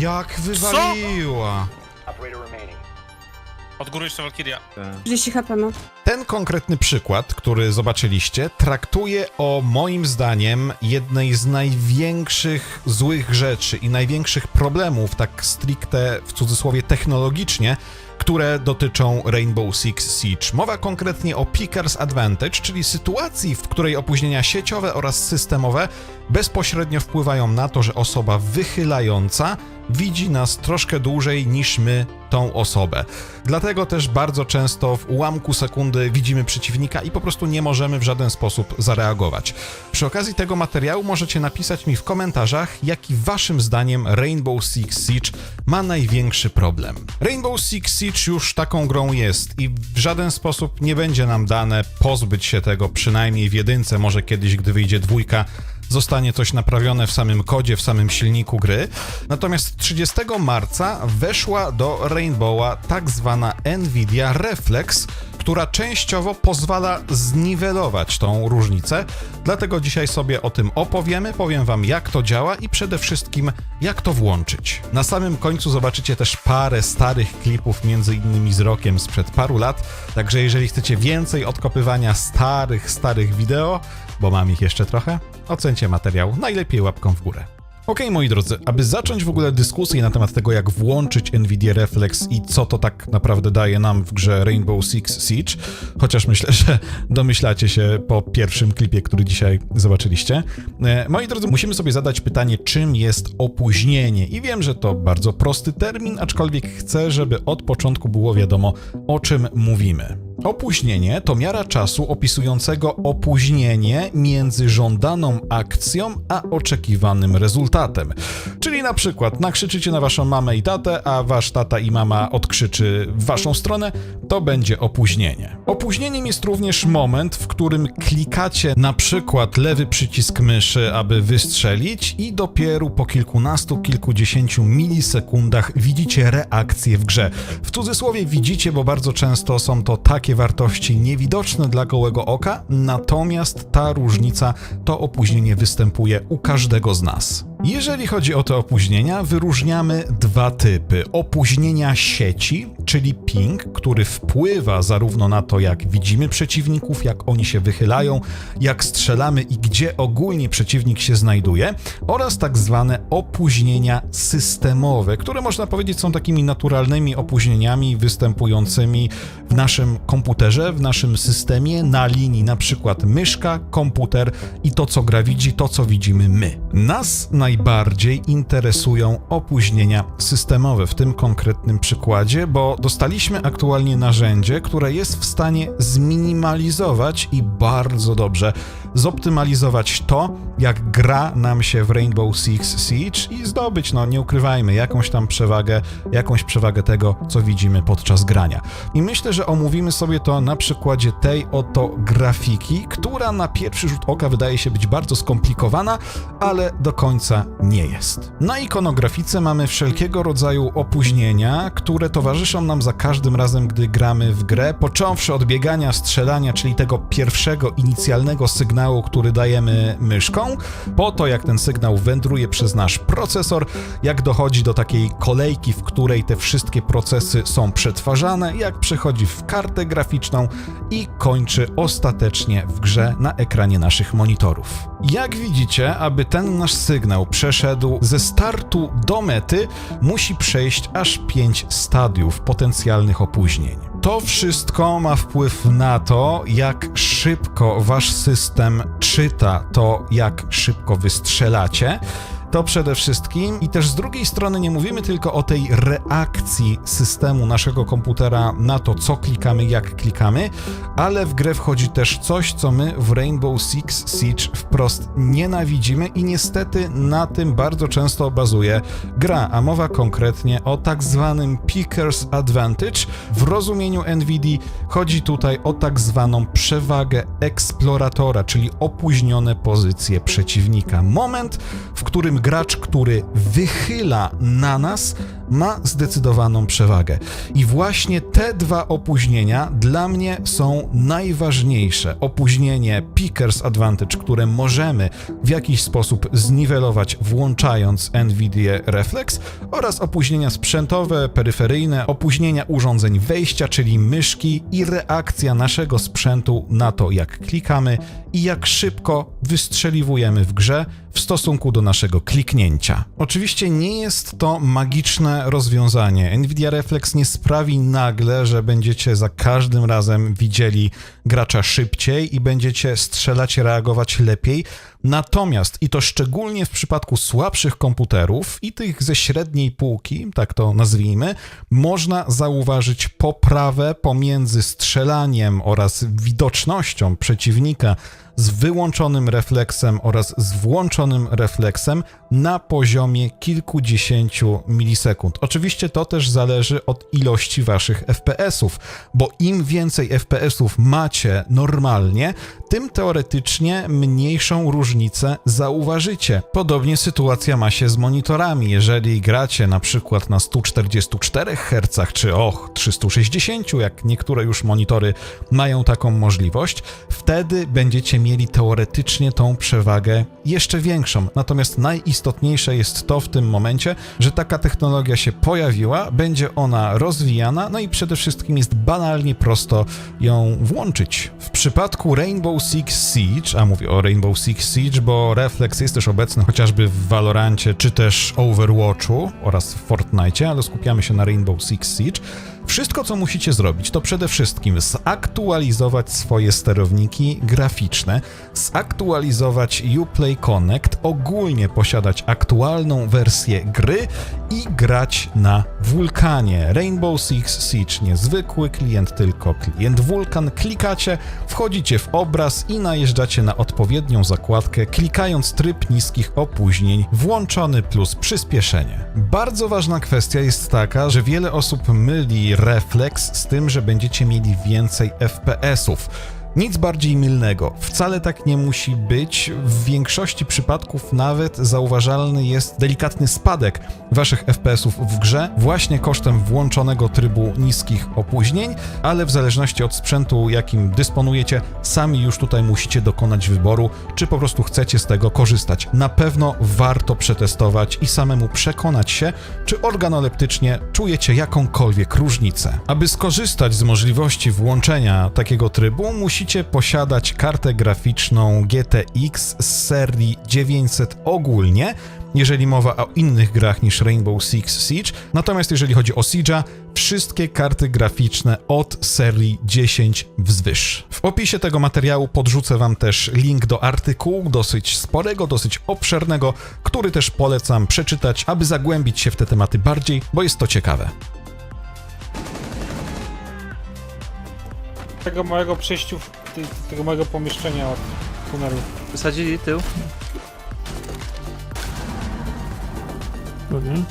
Jak wywaliła! Od góry jeszcze Valkyria. 30 HP ma. Ten konkretny przykład, który zobaczyliście, traktuje o moim zdaniem jednej z największych złych rzeczy i największych problemów, tak stricte w cudzysłowie technologicznie, które dotyczą Rainbow Six Siege. Mowa konkretnie o Picker's Advantage, czyli sytuacji, w której opóźnienia sieciowe oraz systemowe bezpośrednio wpływają na to, że osoba wychylająca widzi nas troszkę dłużej niż my tą osobę. Dlatego też bardzo często w ułamku sekundy widzimy przeciwnika i po prostu nie możemy w żaden sposób zareagować. Przy okazji tego materiału możecie napisać mi w komentarzach, jaki waszym zdaniem Rainbow Six Siege ma największy problem. Rainbow Six Siege już taką grą jest i w żaden sposób nie będzie nam dane pozbyć się tego, przynajmniej w jedynce, może kiedyś, gdy wyjdzie dwójka, zostanie coś naprawione w samym kodzie, w samym silniku gry. Natomiast 30 marca weszła do Rainbowa tak zwana Nvidia Reflex, która częściowo pozwala zniwelować tą różnicę. Dlatego dzisiaj sobie o tym opowiemy, powiem wam jak to działa i przede wszystkim jak to włączyć. Na samym końcu zobaczycie też parę starych klipów, między innymi z rokiem sprzed paru lat, także jeżeli chcecie więcej odkopywania starych, starych wideo, bo mam ich jeszcze trochę, ocencie materiał najlepiej łapką w górę. Okej, moi drodzy, aby zacząć w ogóle dyskusję na temat tego, jak włączyć NVIDIA Reflex i co to tak naprawdę daje nam w grze Rainbow Six Siege, chociaż myślę, że domyślacie się po pierwszym klipie, który dzisiaj zobaczyliście. E, Moi drodzy, musimy sobie zadać pytanie, czym jest opóźnienie. I wiem, że to bardzo prosty termin, aczkolwiek chcę, żeby od początku było wiadomo, o czym mówimy. Opóźnienie to miara czasu opisującego opóźnienie między żądaną akcją a oczekiwanym rezultatem. Czyli na przykład nakrzyczycie na waszą mamę i tatę, a wasz tata i mama odkrzyczy w waszą stronę, to będzie opóźnienie. Opóźnieniem jest również moment, w którym klikacie na przykład lewy przycisk myszy, aby wystrzelić i dopiero po kilkunastu, kilkudziesięciu milisekundach widzicie reakcję w grze. W cudzysłowie widzicie, bo bardzo często są to takie wartości niewidoczne dla gołego oka, natomiast ta różnica, to opóźnienie występuje u każdego z nas. Jeżeli chodzi o te opóźnienia, wyróżniamy dwa typy. Opóźnienia sieci, czyli ping, który wpływa zarówno na to, jak widzimy przeciwników, jak oni się wychylają, jak strzelamy i gdzie ogólnie przeciwnik się znajduje, oraz tak zwane opóźnienia systemowe, które można powiedzieć są takimi naturalnymi opóźnieniami występującymi w naszym komputerze, w naszym systemie, na linii na przykład myszka, komputer i to, co gra widzi, to, co widzimy my. Nas najbardziej interesują opóźnienia systemowe w tym konkretnym przykładzie, bo dostaliśmy aktualnie narzędzie, które jest w stanie zminimalizować i bardzo dobrze zoptymalizować to, jak gra nam się w Rainbow Six Siege i zdobyć, no nie ukrywajmy, jakąś tam przewagę, jakąś przewagę tego, co widzimy podczas grania. I myślę, że omówimy sobie to na przykładzie tej oto grafiki, która na pierwszy rzut oka wydaje się być bardzo skomplikowana, ale do końca nie jest. Na ikonografice mamy wszelkiego rodzaju opóźnienia, które towarzyszą nam za każdym razem, gdy gramy w grę, począwszy od biegania, strzelania, czyli tego pierwszego inicjalnego sygnału, który dajemy myszką, po to jak ten sygnał wędruje przez nasz procesor, jak dochodzi do takiej kolejki, w której te wszystkie procesy są przetwarzane, jak przechodzi w kartę graficzną i kończy ostatecznie w grze na ekranie naszych monitorów. Jak widzicie, aby ten nasz sygnał przeszedł ze startu do mety, musi przejść aż 5 stadiów potencjalnych opóźnień. To wszystko ma wpływ na to, jak szybko wasz system czyta to, jak szybko wystrzelacie. To przede wszystkim i też z drugiej strony nie mówimy tylko o tej reakcji systemu naszego komputera na to, co klikamy, jak klikamy, ale w grę wchodzi też coś, co my w Rainbow Six Siege wprost nienawidzimy i niestety na tym bardzo często bazuje gra, a mowa konkretnie o tak zwanym Picker's Advantage. W rozumieniu NVIDIA chodzi tutaj o tak zwaną przewagę eksploratora, czyli opóźnione pozycje przeciwnika. Moment, w którym gracz, który wychyla na nas, ma zdecydowaną przewagę. I właśnie te dwa opóźnienia dla mnie są najważniejsze. Opóźnienie Pickers Advantage, które możemy w jakiś sposób zniwelować włączając NVIDIA Reflex oraz opóźnienia sprzętowe, peryferyjne, opóźnienia urządzeń wejścia, czyli myszki i reakcja naszego sprzętu na to, jak klikamy i jak szybko wystrzeliwujemy w grze w stosunku do naszego kliknięcia. Oczywiście nie jest to magiczne rozwiązanie. Nvidia Reflex nie sprawi nagle, że będziecie za każdym razem widzieli gracza szybciej i będziecie strzelać, reagować lepiej. Natomiast, i to szczególnie w przypadku słabszych komputerów i tych ze średniej półki, tak to nazwijmy, można zauważyć poprawę pomiędzy strzelaniem oraz widocznością przeciwnika z wyłączonym refleksem oraz z włączonym refleksem na poziomie kilkudziesięciu milisekund. Oczywiście to też zależy od ilości waszych FPS-ów, bo im więcej FPS-ów macie normalnie, tym teoretycznie mniejszą różnicę zauważycie. Podobnie sytuacja ma się z monitorami. Jeżeli gracie na przykład na 144 Hz czy och 360, jak niektóre już monitory mają taką możliwość, wtedy będziecie mieli teoretycznie tą przewagę jeszcze większą. Natomiast najistotniejsze jest to w tym momencie, że taka technologia się pojawiła, będzie ona rozwijana, no i przede wszystkim jest banalnie prosto ją włączyć. W przypadku Rainbow Six Siege, a mówię o Rainbow Six Siege, bo Reflex jest też obecny chociażby w Valorancie czy też Overwatchu oraz w Fortnite, ale skupiamy się na Rainbow Six Siege. Wszystko, co musicie zrobić, to przede wszystkim zaktualizować swoje sterowniki graficzne, zaktualizować Uplay Connect, ogólnie posiadać aktualną wersję gry i grać na Vulkanie. Rainbow Six Siege niezwykły klient, tylko klient Vulkan. Klikacie, wchodzicie w obraz i najeżdżacie na odpowiednią zakładkę, klikając tryb niskich opóźnień włączony plus przyspieszenie. Bardzo ważna kwestia jest taka, że wiele osób myli refleks z tym, że będziecie mieli więcej FPS-ów. Nic bardziej mylnego. Wcale tak nie musi być. W większości przypadków nawet zauważalny jest delikatny spadek waszych FPS-ów w grze, właśnie kosztem włączonego trybu niskich opóźnień, ale w zależności od sprzętu, jakim dysponujecie, sami już tutaj musicie dokonać wyboru, czy po prostu chcecie z tego korzystać. Na pewno warto przetestować i samemu przekonać się, czy organoleptycznie czujecie jakąkolwiek różnicę. Aby skorzystać z możliwości włączenia takiego trybu, musicie posiadać kartę graficzną GTX z serii 900 ogólnie, jeżeli mowa o innych grach niż Rainbow Six Siege. Natomiast jeżeli chodzi o Siege'a, wszystkie karty graficzne od serii 10 wzwyż. W opisie tego materiału podrzucę wam też link do artykułu, dosyć sporego, dosyć obszernego, który też polecam przeczytać, aby zagłębić się w te tematy bardziej, bo jest to ciekawe. Tego małego przejściu, tego małego pomieszczenia od tunelu. Wysadzili tył. Standing.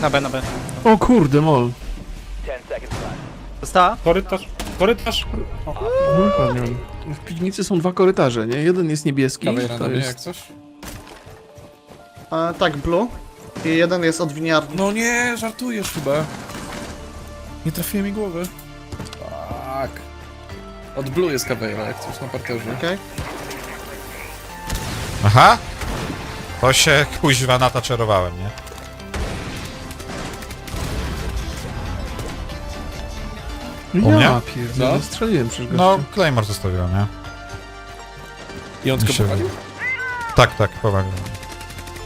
Na B, na B. O kurde, mol. 10 seconds left. Została? Korytarz, korytarz! Dokładnie. W piwnicy są dwa korytarze, nie? Jeden jest niebieski, Kawejra to mnie jak jest... coś? E, tak, blue. I jeden jest od winiarni. No nie, żartujesz chyba. Nie trafiłem mi głowy. Tak. Od blue jest Kawejra, jak coś na parterze. Okej. Aha! To się kuźwa nataczelowałem, nie? U mnie? Ja pierdolę, No. strzeliłem przecież No. Claymore zostawiłem, nie? I on tylko powalił? Tak, tak, powaliłem.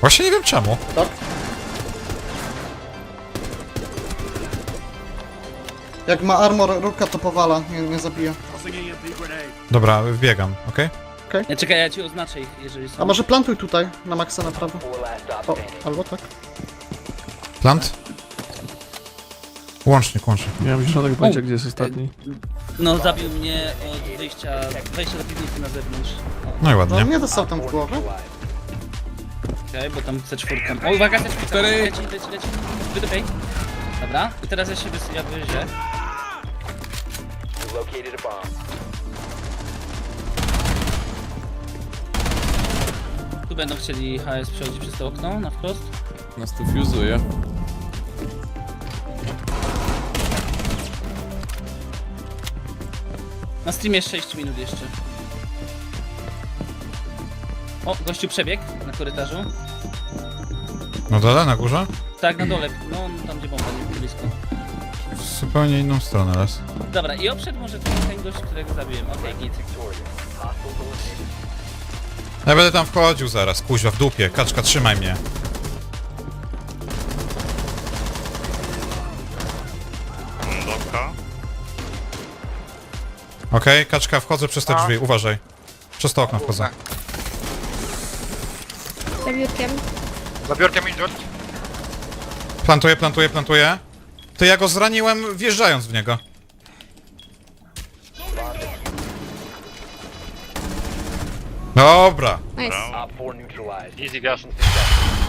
Właśnie nie wiem czemu. Jak ma armor, ruka to powala, nie, nie zabija. Dobra, wbiegam, okej? Nie, czekaj, ja ci oznaczę ich, jeżeli są. A może plantuj tutaj, na maksa na prawo. O, albo tak. Plant? Łącznik, łącznik. Nie mam zielonego pojęcia, gdzie jest ostatni. No, zabił mnie od wyjścia, wejścia do piwnicy na zewnątrz. No i No ładnie. nie dostał tam w głowę. Okej, bo tam chce czwórkę. O, uwaga, chce czwórkę. Cztery. Leci, leci, leci. Dobra, i teraz ja się wys... ja wyjrzę. You located a bomb. Tu będą chcieli HS przechodzić przez to okno na wprost. Nas tu fuzuje. Na streamie 6 minut jeszcze. O, gościu przebieg na korytarzu. No dole, na górze? Tak, na dole, no tam gdzie bomba, nie blisko. W zupełnie inną stronę las. Dobra, i obszedł może ten, ten gość, którego zabiłem. Okej, git. Ja będę tam wchodził zaraz, kuźwa, w dupie. Kaczka, trzymaj mnie. Dobra. Okej, kaczka, wchodzę przez te drzwi, uważaj. Przez to okno wchodzę. Za biurkiem. Za biurkiem injured. Plantuję, plantuję, plantuję. To ja go zraniłem wjeżdżając w niego. Dobra. Nice. Op 4 neutralized. Easy.